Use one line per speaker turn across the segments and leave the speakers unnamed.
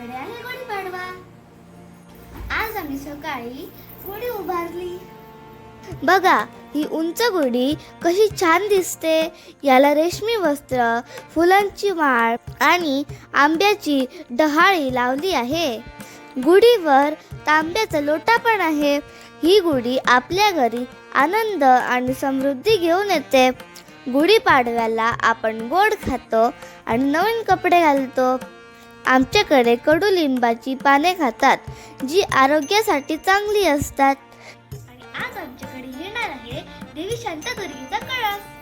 आपल्याकडे आहे गुढीपाडवा आज आम्ही सकाळी गुढी उभारली. बघा ही उंच गुढी कशी छान दिसते. याला रेशमी वस्त्र फुलांची माळ आणि आंब्याची डहाळी लावली आहे. गुढीवर तांब्याचा लोटा पण आहे. ही गुढी आपल्या घरी आनंद आणि समृद्धी घेऊन येते. गुढीपाडव्याला आपण गोड खातो आणि नवीन कपडे घालतो. आमच्याकडे कडुलिंबाची पाने खातात जी आरोग्यासाठी चांगली असतात. आणि आज आमच्याकडे येणार आहे देवी शांतादुर्गीचा कळस.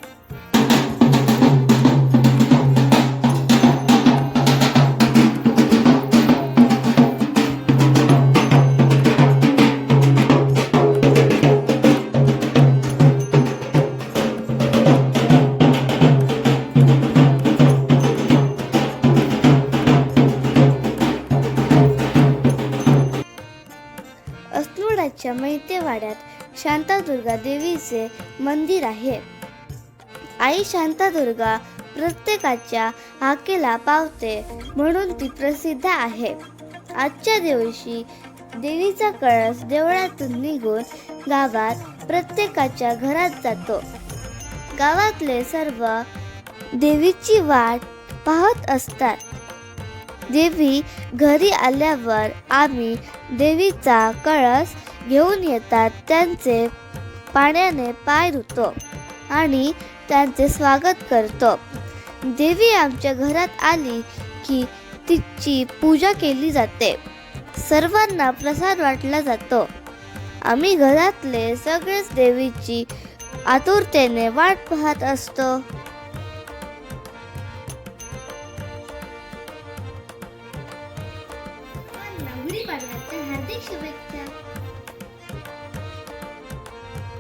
अस्लुडाच्या मैतेवाड्यात शांतादुर्गा देवीचे मंदिर आहे. आई शांतादुर्गा प्रत्येकाच्या हाकेला पावते म्हणून ती प्रसिद्ध आहे. आजच्या दिवशी देवीचा कळस देवळातून निघून गावात प्रत्येकाच्या घरात जातो. गावातले सर्व देवीची वाट पाहत असतात. देवी घरी आल्यावर आम्ही देवीचा कळस घेऊन येतात. त्यांचे पाण्याने पाय धुतो आणि त्यांचे स्वागत करतो. देवी आमच्या घरात आली की तिची पूजा केली जाते. सर्वांना प्रसाद वाटला जातो. आम्ही घरातले सगळेच देवीची आतुरतेने वाट पाहत असतो. हार्दिक शुभेच्छा.